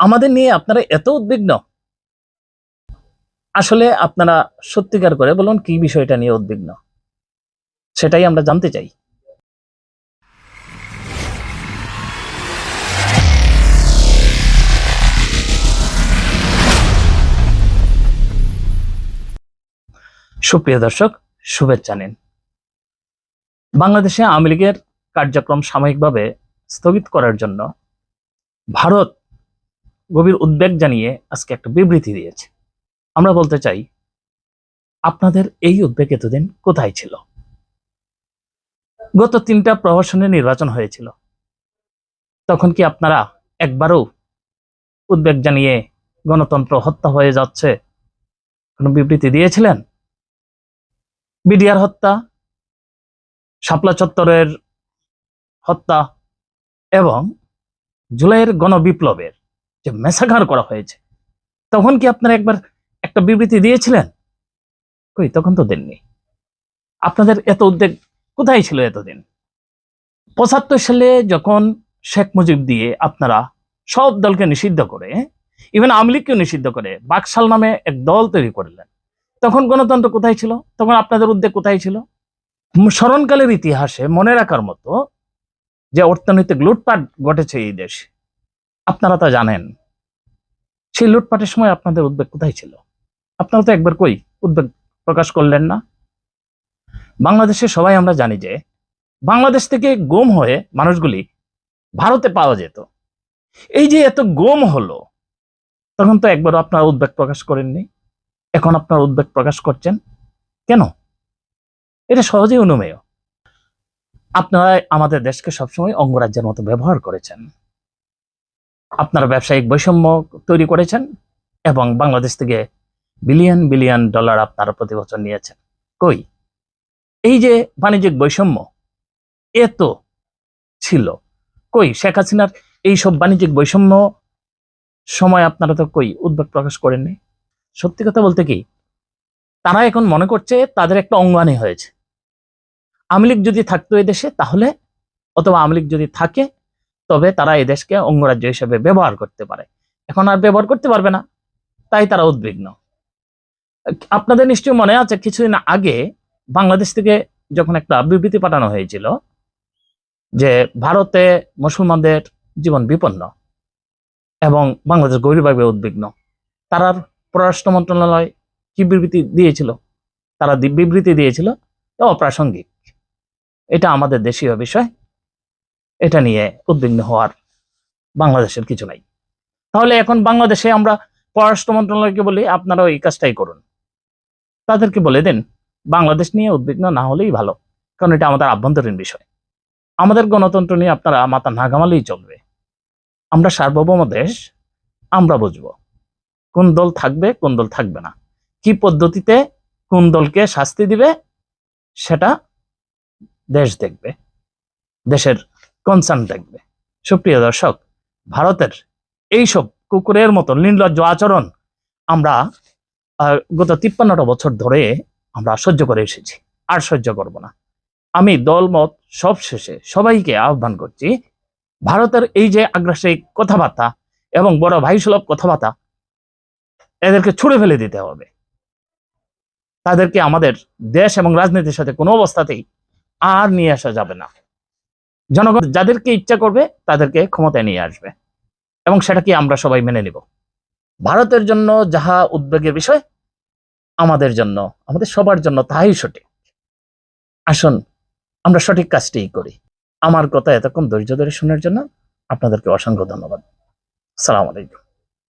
আমাদের নিয়ে আপনারা এত উদ্বিগ্ন? আসলে আপনারা সত্যিকার করে বলুন কি বিষয়টা নিয়ে উদ্বিগ্ন? সেটাই আমরা জানতে চাই। সুপ্রিয় দর্শক, শুভেচ্ছা নিন। বাংলাদেশে আওয়ামী লীগের কার্যক্রম সাময়িকভাবে স্থগিত করার জন্য ভারত গভীর উদ্বেগ জানিয়ে আজকে একটা বিবৃতি দিয়েছে। আমরা বলতে চাই, আপনাদের এই উদ্বেগ এতদিন কোথায় ছিল? গত তিনটা প্রহসনে নির্বাচন হয়েছিল। তখন কি আপনারা একবারও উদ্বেগ জানিয়ে গণতন্ত্র হত্যা হয়ে যাচ্ছে কোনো বিবৃতি দিয়েছিলেন? বিডিআর হত্যা, শাপলা চত্বরের হত্যা এবং জুলাইয়ের গণবিপ্লবের যে মেসাঘার করা হয়েছে। তখন কি আপনারা একবার একটা বিবৃতি দিয়েছিলেন? কই, তখন তো দেননি। আপনাদের এত উদ্বেগ কোথায় ছিল এতদিন? পঁচাত্তর সালে যখন শেখ মুজিব দিয়ে আপনারা সব দলকে নিষিদ্ধ করে ইভেন আওয়ামী লীগকেও নিষিদ্ধ করে, বাকশাল নামে এক দল তৈরি করলেন। তখন গণতন্ত্র কোথায় ছিল? তখন আপনাদের উদ্বেগ কোথায় ছিল? স্মরণকালের ইতিহাসে মনে রাখার মতো যে অর্থনৈতিক লুটপাট ঘটেছে এই দেশে আপনারা তা জানেন। সেই লুটপাটের সময় আপনাদের উদ্বেগ কোথায় ছিল? আপনারা তো একবার কই উদ্বেগ প্রকাশ করলেন না? বাংলাদেশে সবাই আমরা জানি যে বাংলাদেশ থেকে গুম হয়ে মানুষগুলি ভারতে পাওয়া যেত। এই যে এত গুম হলো, তখন তো একবার আপনারা উদ্বেগ প্রকাশ করেননি। এখন আপনারা উদ্বেগ প্রকাশ করছেন কেন? এটা সহজেই অনুমেয়। আপনারা আমাদের দেশকে সবসময় অঙ্গরাজ্যের মতো ব্যবহার করেছেন। আপনারা ব্যবসায়িক বৈষম্য তৈরি করেছেন এবং বাংলাদেশ থেকে বিলিয়ন বিলিয়ন ডলার আপনারা প্রতি বছর নিয়েছেন। কই? এই যে বাণিজ্যিক বৈষম্য এত ছিল। কই, শেখ হাসিনার এই সব বাণিজ্যিক বৈষম্য সময় আপনারা তো কই উদ্বেগ প্রকাশ করেননি? সত্যি কথা বলতে কি, তারা এখন মনে করছে তাদের একটা অঙ্গানি হয়েছে। আওয়ামী লীগ যদি থাকতো এদেশে তাহলে অথবা আওয়ামী লীগ যদি থাকে তবে তারা এদেশকে অঙ্গরাজ্য হিসেবে ব্যবহার করতে পারে। এখন আর ব্যবহার করতে পারবে না, তাই তারা উদ্বিগ্ন। আপনাদের নিশ্চয়ই মনে আছে, কিছুদিন আগে বাংলাদেশ থেকে যখন একটা বিবৃতি পাঠানো হয়েছিল যে ভারতে মুসলমানদের জীবন বিপন্ন এবং বাংলাদেশ গভীরভাবে উদ্বিগ্ন তারার পররাষ্ট্র মন্ত্রণালয় কি বিবৃতি দিয়েছিল? তারা বিবৃতি দিয়েছিল অপ্রাসঙ্গিক। এটা আমাদের দেশীয় বিষয়। এটা নিয়ে উদ্বিগ্ন হওয়ার বাংলাদেশের কিছু নাই। তাহলে এখন বাংলাদেশে আমরা পররাষ্ট্র মন্ত্রণালয়কে বলি, আপনারা এই কাজটাই করুন। তাদেরকে বলে দেন, বাংলাদেশ নিয়ে উদ্বিগ্ন না হলেই ভালো, কারণ এটা আমাদের আভ্যন্তরীণ বিষয়। আমাদের গণতন্ত্র নিয়ে আপনারা মাথা না ঘামালেই চলবে। আমরা সার্বভৌম দেশ, আমরা বুঝব কোন দল থাকবে, কোন দল থাকবে না। কি পদ্ধতিতে কোন দলকে শাস্তি দিবে, সেটা দেশ দেখবে। দেশের কনসার্ন দেখবে সুপ্রিয় দর্শক, ভারতের এইসব কুকুরের মতো নির্লজ্জ আচরণ আমরা গত তিপ্পান্নটা বছর ধরে আমরা সহ্য করে এসেছি, আর সহ্য করব না। আমি দলমত সব শেষে সবাইকে আহ্বান করছি, ভারতের এই যে আগ্রাসিক কথাবার্তা এবং বড় ভাই সুলভ কথাবার্তা, এদেরকে ছুড়ে ফেলে দিতে হবে। তাদেরকে আমাদের দেশ এবং রাজনীতির সাথে কোনো অবস্থাতেই আর নিয়ে আসা যাবে না। জনগণ যাদেরকে ইচ্ছা করবে তাদেরকে ক্ষমতায় নিয়ে আসবে। এবং সেটাকে আমরা সবাই মেনে নিব? ভারতের জন্য যাহা উদ্বেগের বিষয়, আমাদের জন্য, আমাদের সবার জন্য তাহাই সঠিক। আসুন, আমরা সঠিক কাজটিই করি। আমার কথা এতক্ষণ ধৈর্য ধরে শোনার জন্য আপনাদেরকে অসংখ্য ধন্যবাদ। সালাম আলাইকুম।